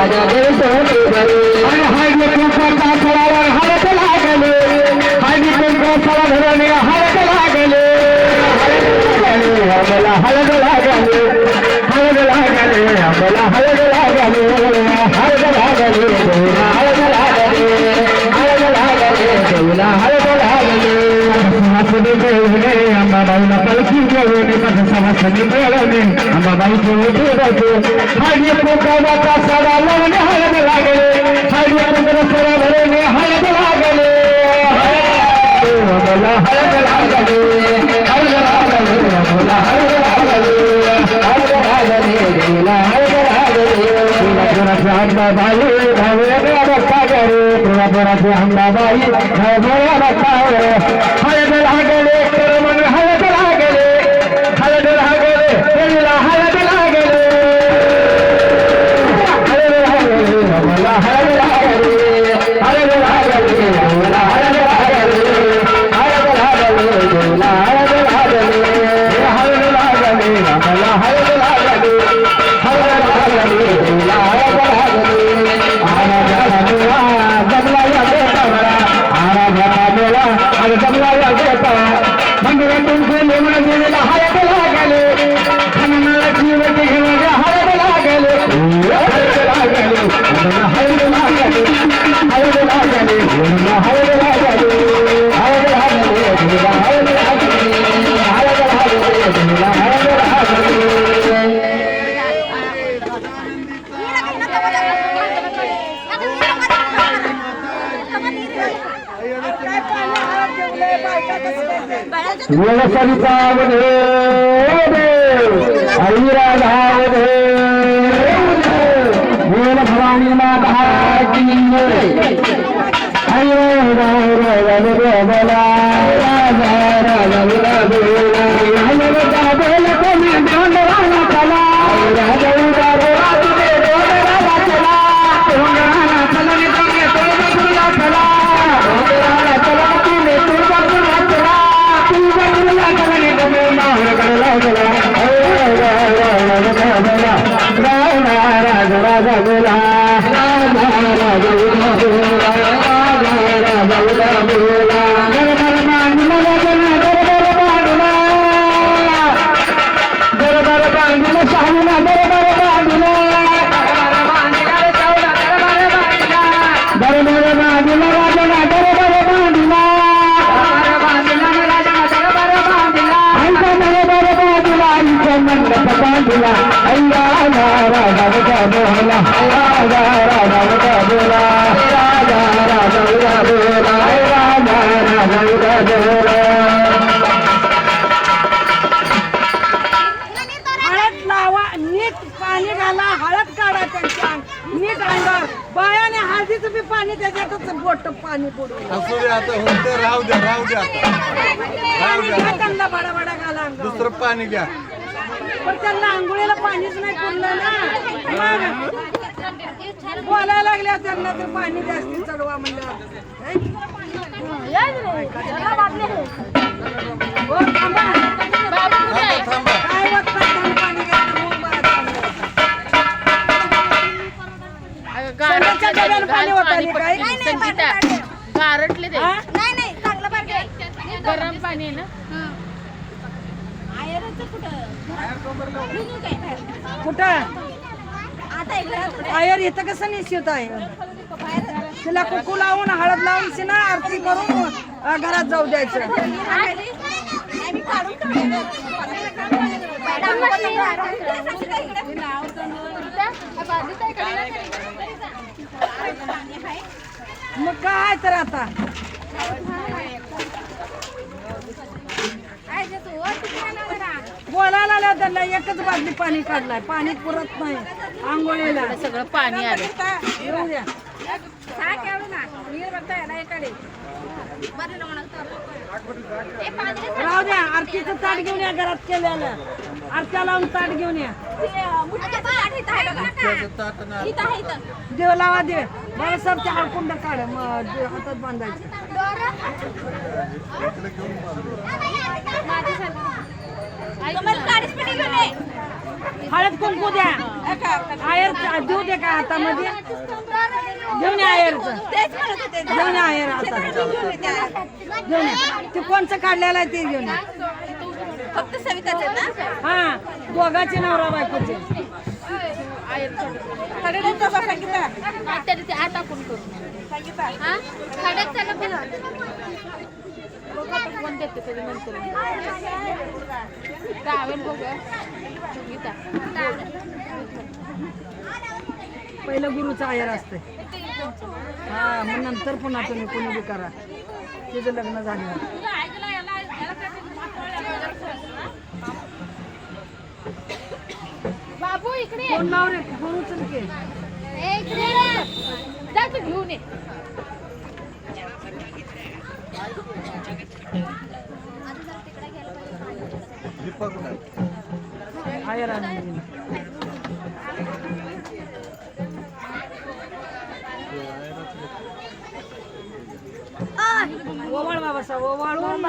I'm gonna hold it. దేవుని మనసమస్యని దేవుని అమ్మబాయి దేవుడు హరి పుకవ సడలని హరదలాగలే హరి పుకవ సడలని హరదలాగలే హరదల హరదలాగలే హరదలాగలే హరదల హరదలాగలే హరదలాగలే దేవుల హరదలాగలే అంబాబాయి భవేన రక్షా కరే పుర పుర అంబాబాయి భవేన రక్షా కరే व्यवसरिता वधे हरिराधा वधे वेल भवानी माता की না नदीच तुम्ही पाणी त्याच्यातच बोट पाणी बुडवलं राहू द्या राहू द्या. त्यांना घाला दुसरं पाणी घ्या. पण त्यांना आंघोळीला पाणीच नाही पुरलं ना. बोलायला लागल्या त्यांना तर पाणी जास्त चढवा म्हणलं. थांबा. कुठं? आयर इथं कसं निश्चित आहे तिला कुकू लावून हळद लावून सिना आरती करून घरात जाऊ द्यायचं. मग काय तर आता? बोलायला आल्या त्यांना एकच बादली पाणी काढलाय. पाणी पुरत नाही. आंघोळीला. सगळं पाणी आलं. येऊ द्या. राहू द्या. आरतीचं ताट घेऊन या घरात केल्याला आरत्या लावून ताट घेऊन या. देव लावा देव. बाळासाहेबच्या हडकुंड काढ. हातात बांधायचं. हळद कुंकू द्या. आयर देऊ दे का हातामध्ये. घेऊन आयर घेऊन आयर आता घेऊन ते कोणचं काढलेलं आहे ते घेऊन फक्त सविताचे हा दोघाचे नवरा बायकोचे. आता कुंकू. हा? खडक देते तरी पहिलं गुरुचं आयर असते. हा मग नंतर पुन्हा तुम्ही कोणी बी करा. तिचं लग्न झाल्यावर बाबू इकडे ये. कोण नाव रे फोन उचल की. ये. जा तू घेऊन ये दीपक नाही आयर आणून ओवाळ बाबा ओवाळून